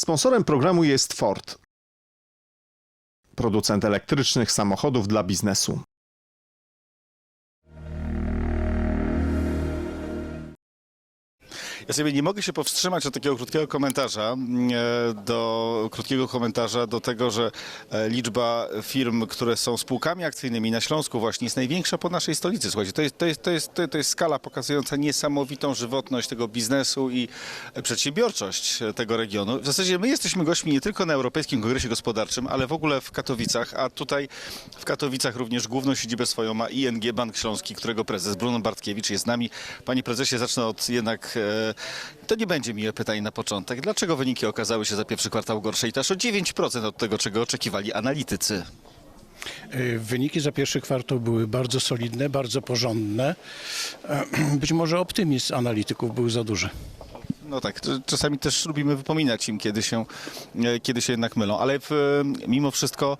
Sponsorem programu jest Ford, producent elektrycznych samochodów dla biznesu. Ja sobie nie mogę się powstrzymać od takiego krótkiego komentarza, e, do krótkiego komentarza do tego, że e, liczba firm, które są spółkami akcyjnymi na Śląsku właśnie jest największa po naszej stolicy. Słuchajcie, to jest, to jest, to jest, to jest skala pokazująca niesamowitą żywotność tego biznesu i przedsiębiorczość e, tego regionu. W zasadzie my jesteśmy gośćmi nie tylko na Europejskim Kongresie Gospodarczym, ale w ogóle w Katowicach, a tutaj w Katowicach również główną siedzibę swoją ma ING Bank Śląski, którego prezes Bruno Bartkiewicz jest z nami. Panie prezesie, zacznę od jednak, to nie będzie miłe pytanie na początek. Dlaczego wyniki okazały się za pierwszy kwartał gorsze i to aż o 9% od tego, czego oczekiwali analitycy? Y, Wyniki za pierwszy kwartał były bardzo solidne, bardzo porządne. E, Być może optymizm analityków był za duży. No tak, czasami też lubimy wypominać im, kiedy się, e, kiedy się jednak mylą, ale e, mimo wszystko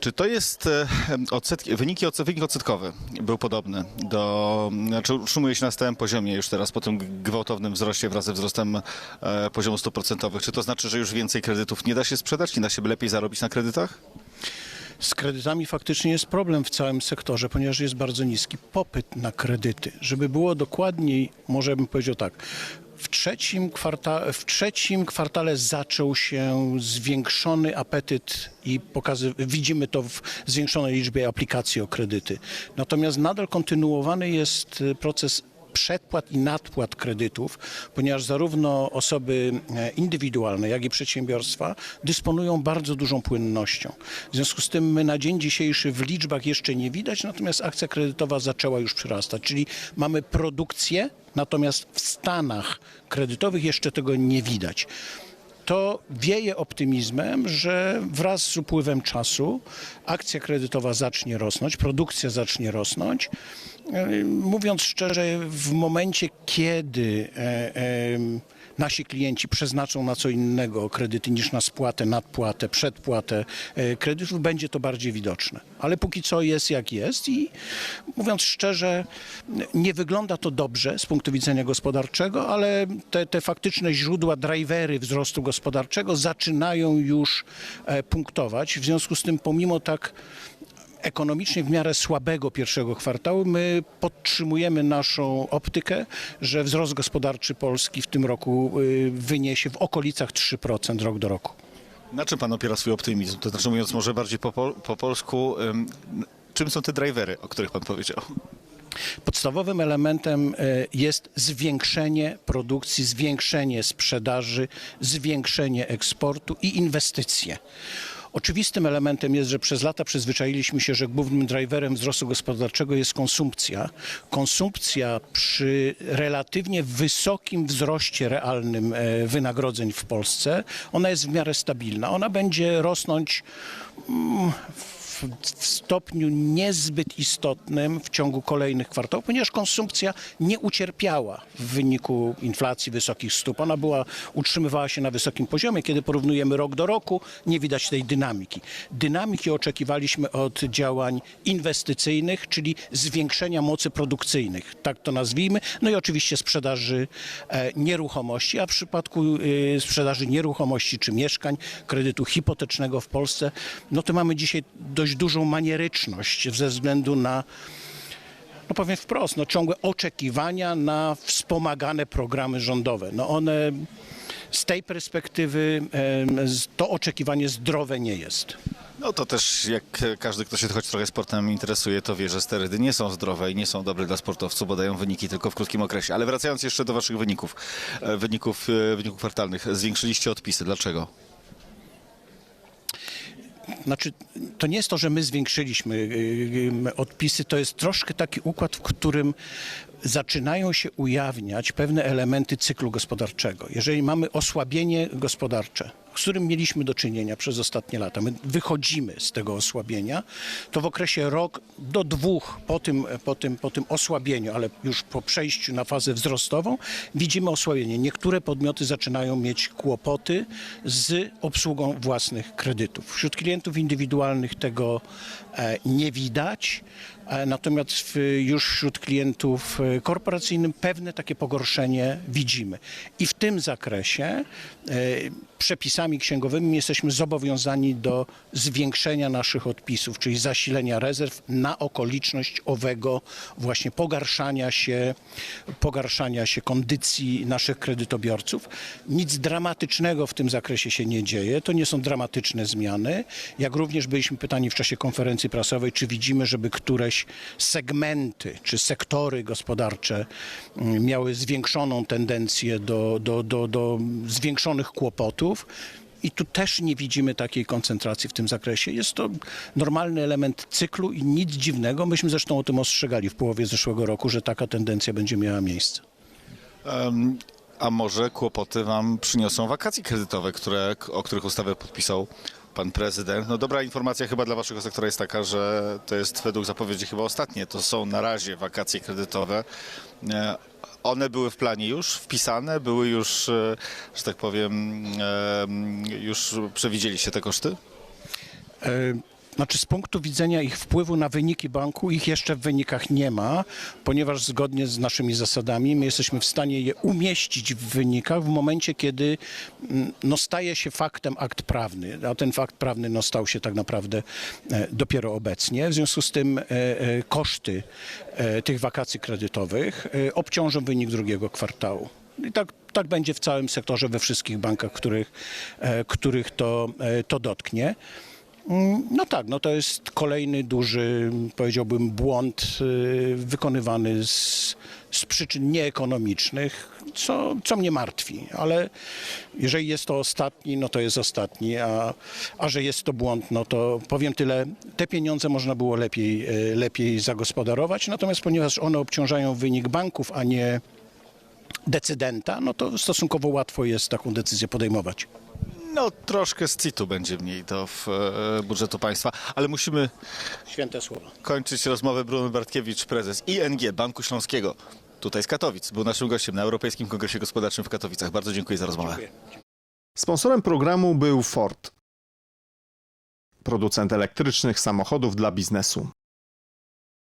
czy to jest e, odsetki, wyniki, wynik odsetkowy był podobny do, znaczy utrzymuje się na stałym poziomie już teraz po tym gwałtownym wzroście wraz ze wzrostem e, poziomu stóp procentowych. Czy to znaczy, że już więcej kredytów nie da się sprzedać, nie da się lepiej zarobić na kredytach? Z kredytami faktycznie jest problem w całym sektorze, ponieważ jest bardzo niski popyt na kredyty. Żeby było dokładniej, może bym powiedział tak. W trzecim, kwarta- w trzecim kwartale zaczął się zwiększony apetyt i pokazy- widzimy to w zwiększonej liczbie aplikacji o kredyty. Natomiast nadal kontynuowany jest y, proces przedpłat i nadpłat kredytów, ponieważ zarówno osoby e, indywidualne, jak i przedsiębiorstwa dysponują bardzo dużą płynnością. W związku z tym my na dzień dzisiejszy w liczbach jeszcze nie widać, natomiast akcja kredytowa zaczęła już przyrastać, czyli mamy produkcję, natomiast w stanach kredytowych jeszcze tego nie widać to wieje optymizmem, że wraz z upływem czasu akcja kredytowa zacznie rosnąć, produkcja zacznie rosnąć. E, Mówiąc szczerze, w momencie, kiedy e, e, nasi klienci przeznaczą na co innego kredyty niż na spłatę, nadpłatę, przedpłatę kredytów, będzie to bardziej widoczne. Ale póki co jest jak jest i mówiąc szczerze, nie wygląda to dobrze z punktu widzenia gospodarczego, ale te, te faktyczne źródła, drivery wzrostu gospodarczego zaczynają już punktować. W związku z tym, pomimo tak ekonomicznie w miarę słabego pierwszego kwartału, my podtrzymujemy naszą optykę, że wzrost gospodarczy Polski w tym roku y, wyniesie w okolicach 3% rok do roku. Na czym pan opiera swój optymizm? To znaczy mówiąc może bardziej po, pol- po polsku, ym, czym są te drivery, o których pan powiedział? Podstawowym elementem e, jest zwiększenie produkcji, zwiększenie sprzedaży, zwiększenie eksportu i inwestycje. Oczywistym elementem jest, że przez lata przyzwyczailiśmy się, że głównym driverem wzrostu gospodarczego jest konsumpcja. Konsumpcja przy relatywnie wysokim wzroście realnym e, wynagrodzeń w Polsce, ona jest w miarę stabilna. Ona będzie rosnąć mm, w stopniu niezbyt istotnym w ciągu kolejnych kwartałów, ponieważ konsumpcja nie ucierpiała w wyniku inflacji wysokich stóp. Ona była, utrzymywała się na wysokim poziomie. Kiedy porównujemy rok do roku, nie widać tej dynamiki. Dynamiki oczekiwaliśmy od działań inwestycyjnych, czyli zwiększenia mocy produkcyjnych, tak to nazwijmy, no i oczywiście sprzedaży e, nieruchomości, a w przypadku e, sprzedaży nieruchomości czy mieszkań, kredytu hipotecznego w Polsce, no to mamy dzisiaj dość dużą manieryczność ze względu na no powiem wprost, no ciągłe oczekiwania na wspomagane programy rządowe. No one z tej perspektywy to oczekiwanie zdrowe nie jest. No to też jak każdy, kto się choć trochę sportem interesuje, to wie, że sterydy nie są zdrowe i nie są dobre dla sportowców, bo dają wyniki tylko w krótkim okresie. Ale wracając jeszcze do waszych wyników, e, wyników, e, wyników kwartalnych, zwiększyliście odpisy. Dlaczego? Znaczy, to nie jest to, że my zwiększyliśmy y, y, odpisy, to jest troszkę taki układ, w którym zaczynają się ujawniać pewne elementy cyklu gospodarczego. Jeżeli mamy osłabienie gospodarcze, z którym mieliśmy do czynienia przez ostatnie lata, my wychodzimy z tego osłabienia, to w okresie rok do dwóch po tym, po tym, po tym osłabieniu, ale już po przejściu na fazę wzrostową, widzimy osłabienie. Niektóre podmioty zaczynają mieć kłopoty z obsługą własnych kredytów. Wśród klientów indywidualnych tego e, nie widać. e, natomiast już wśród klientów e, korporacyjnym pewne takie pogorszenie widzimy. I w tym zakresie e, przepisami księgowymi jesteśmy zobowiązani do zwiększenia naszych odpisów, czyli zasilenia rezerw na okoliczność owego właśnie pogarszania się, pogarszania się kondycji naszych kredytobiorców. Nic dramatycznego w tym zakresie się nie dzieje. To nie są dramatyczne zmiany. Jak również byliśmy pytani w czasie konferencji prasowej, czy widzimy, żeby któreś segmenty czy sektory gospodarcze mm, miały zwiększoną tendencję do, do, do, do zwiększonych kłopotów. I tu też nie widzimy takiej koncentracji w tym zakresie. Jest to normalny element cyklu i nic dziwnego. Myśmy zresztą o tym ostrzegali w połowie zeszłego roku, że taka tendencja będzie miała miejsce. Em, A może kłopoty wam przyniosą wakacje kredytowe, które, o których ustawę podpisał pan prezydent? No dobra informacja chyba dla waszego sektora jest taka, że to jest według zapowiedzi chyba ostatnie. To są na razie wakacje kredytowe. E, One były w planie już wpisane, były już, e, że tak powiem, em, już przewidzieliście te koszty? E, Znaczy, z punktu widzenia ich wpływu na wyniki banku, ich jeszcze w wynikach nie ma, ponieważ zgodnie z naszymi zasadami my jesteśmy w stanie je umieścić w wynikach w momencie, kiedy mm, no, staje się faktem akt prawny, a ten fakt prawny no, stał się tak naprawdę e, dopiero obecnie. W związku z tym e, e, koszty tych wakacji kredytowych obciążą wynik drugiego kwartału. I tak, tak będzie w całym sektorze, we wszystkich bankach, których, których to, to dotknie. No tak, no to jest kolejny duży, powiedziałbym, błąd y, wykonywany z, z przyczyn nieekonomicznych, co, co mnie martwi. Ale jeżeli jest to ostatni, no to jest ostatni, a, a że jest to błąd, no to powiem tyle, te pieniądze można było lepiej, y, lepiej zagospodarować, natomiast ponieważ one obciążają wynik banków, a nie decydenta, no to stosunkowo łatwo jest taką decyzję podejmować. No troszkę z CIT-u będzie mniej do w, e, budżetu państwa, ale musimy Święte słowa. kończyć rozmowę. Bruno Bartkiewicz, prezes ING Banku Śląskiego, tutaj z Katowic, był naszym gościem na Europejskim Kongresie Gospodarczym w Katowicach. Bardzo dziękuję za rozmowę. Sponsorem programu był Ford, producent elektrycznych samochodów dla biznesu.